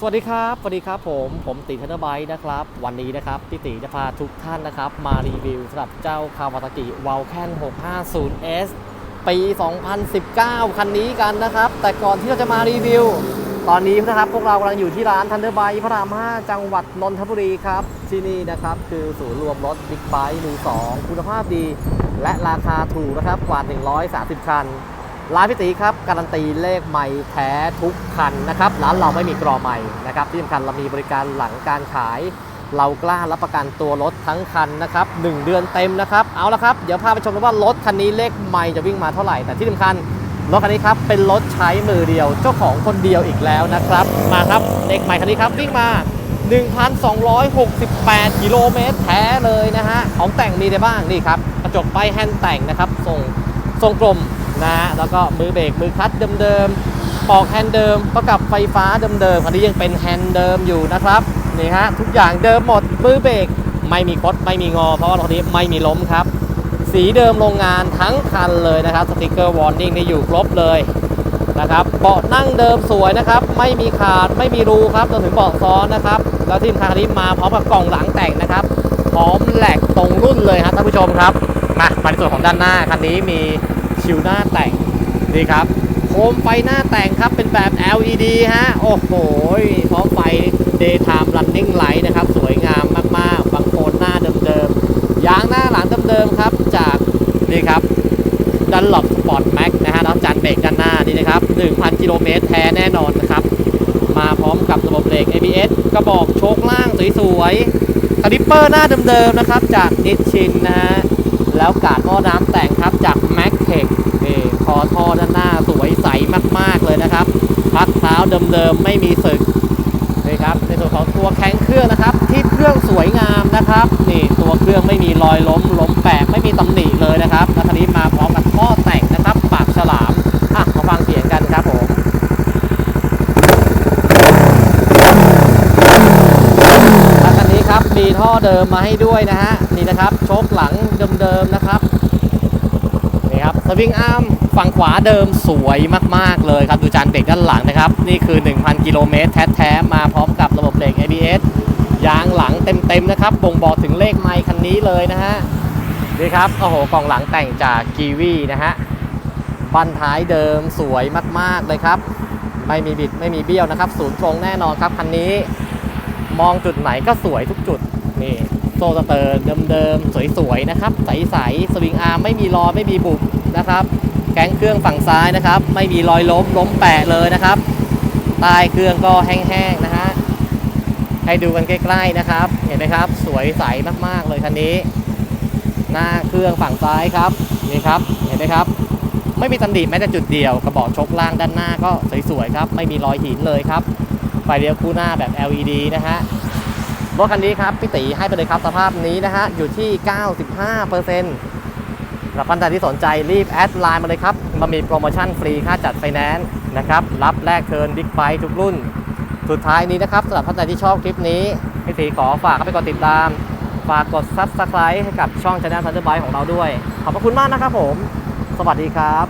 สวัสดีครับ สวัสดีครับผม ผมติทันเดอร์ไบค์นะครับ วันนี้นะครับพี่ติจะพาทุกท่านนะครับ มารีวิวสำหรับเจ้าคาวาตากิว a ลแคน 650S ปี 2019 คันนี้กันนะครับ แต่ก่อนที่เราจะมารีวิว ตอนนี้นะครับพวกเรากำลังอยู่ที่ร้านทันเดอร์ไบค์พระราม 5 จังหวัดนนทบุรีครับ ที่นี่นะครับคือศูนย์รวมรถบิ๊กไบค์มือสองคุณภาพดี และราคาถูกนะครับกว่า 130 คัน ร้านพิตีครับการันตีเลขใหม่แท้ทุกคันนะครับร้านเราไม่มีกรอใหม่นะครับที่สำคัญเรามีบริการหลังการขาย เรากล้ารับประกันตัวรถทั้งคันนะครับหนึ่งเดือนเต็มนะครับเอาละครับเดี๋ยวพาไปชมกันว่ารถคันนี้เลขใหม่จะวิ่งมาเท่าไหร่ แต่ที่สำคัญรถคันนี้ครับเป็นรถใช้มือเดียวเจ้าของคนเดียวอีกแล้วนะครับมาครับเลขใหม่คันนี้ครับวิ่งมา 1,268 กิโลเมตรแท้เลยนะฮะของแต่งมีอะไรบ้างนี่ครับกระจกป้ายแฮนด์แต่งนะครับทรงทรงกลม นะฮะแล้วก็มือเบรกมือคลัตช์เดิมๆปอกแฮนด์เดิมประกับไฟฟ้าเดิมๆคันนี้ยังเป็นแฮนด์เดิมอยู่นะครับนี่ฮะทุกอย่างเดิมหมดมือเบรกไม่มีคดไม่มีงอ เพราะว่ารถคันนี้ไม่มีล้มครับ สีเดิมโรงงานทั้งคันเลยนะครับสติกเกอร์วอร์นิ่งนี่อยู่ครบเลยนะครับเบาะนั่งเดิมสวยนะครับ ไม่มีขาดไม่มีรูครับจนถึงเบาะซ้อนนะครับ แล้วที่สำคัญคันนี้มาพร้อมกับกล่องหลังแต่งนะครับพร้อมแหลกตรงรุ่นเลยครับท่านผู้ชมครับ มามาในส่วนของด้านหน้าคันนี้มีชิวหน้าแต่งนี่ครับโคมไฟหน้าแต่งครับเป็นแบบ LED ฮะ โอ้โหพร้อมไฟ daytime running light นะครับ สวยงามมากๆบางโคนหน้าเดิมๆยางหน้าหลังเดิมๆครับ จากนี่ครับดันหลบสปอร์ตแม็กนะฮะแล้วจานเบรกด้านหน้านี่นะครับ 1,000 กิโลเมตรแท้แน่นอนนะครับ มาพร้อมกับระบบเบรก ABS กระบอกโชคล่างสวยๆคาลิปเปอร์หน้าเดิมๆนะครับ จากนิชชินนะฮะ แล้วกาดหม้อน้ำแต่งครับจาก m a c t e c นี่คอท่อด้านหน้าสวยใสมากๆเลยนะครับ พักเท้าเดิมๆไม่มีสึกนี่ครับ ในส่วนของตัวแข็งเครื่องนะครับ ที่เครื่องสวยงามนะครับ นี่ตัวเครื่องไม่มีรอยล้มล้มแปะไม่มีตำหนิเลยนะครับแล้วคันนี้มาพร้อมกับท่อแต่งนะครับ ปากฉลามอะมาฟังเสียงกันครับผมแล้วคันนี้ครับมี ท่อเดิมมาให้ด้วยนะฮะนี่นะครับโชคหลังเดิมๆนะครับนี่ครับสวิงอาร์มฝั่งขวาเดิมสวยมากๆเลยครับดูจานเบรกด้านหลังนะครับ นี่คือ 1,000 กิโลเมตรแท้ๆมาพร้อมกับระบบเบรก ABS ยางหลังเต็มๆนะครับบ่งบอกถึงเลขไมค์คันนี้เลยนะฮะนี่ครับโอ้โหกล่องหลังแต่งจากกีวีนะฮะบันท้ายเดิมสวยมากๆเลยครับ ไม่มีบิดไม่มีเบี้ยวนะครับ ศูนย์ตรงแน่นอนครับคันนี้ มองจุดไหนก็สวยทุกจุด นี่โซสเตอร์เดิมๆ สวยๆ นะครับ ใสๆ สวิงอาร์มไม่มีรอไม่มีบุบนะครับ แก๊งเครื่องฝั่งซ้ายนะครับ ไม่มีรอยล้มล้มแปะเลยนะครับใต้เครื่องก็แห้งๆ นะฮะ ให้ดูกันใกล้ๆ นะครับ เห็นไหมครับ สวยใสมากๆ เลยคันนี้ หน้าเครื่องฝั่งซ้ายครับ นี่ครับ เห็นไหมครับ ไม่มีตำหนิแม้แต่จุดเดียว กระบอกชกล่างด้านหน้าก็สวยๆ ครับ ไม่มีรอยหินเลยครับ ไฟเลี้ยวคู่หน้าแบบ LED นะฮะ รถคันนี้ครับพี่ตีให้ไปเลยครับสภาพนี้นะฮะอยู่ที่ 95%สำหรับท่านใดที่สนใจรีบแอดไลน์มาเลยครับมามีโปรโมชั่นฟรีค่าจัดไฟแนนซ์นะครับรับแลกเทินบิ๊กไบค์ทุกรุ่น สุดท้ายนี้นะครับสำหรับท่านใดที่ชอบคลิปนี้พี่ตีขอฝากเข้าไปกดติดตามฝากกด Subscribe ให้กับช่อง Channel Thunderbike ของเราด้วย ขอบพระคุณมากนะครับผม สวัสดีครับ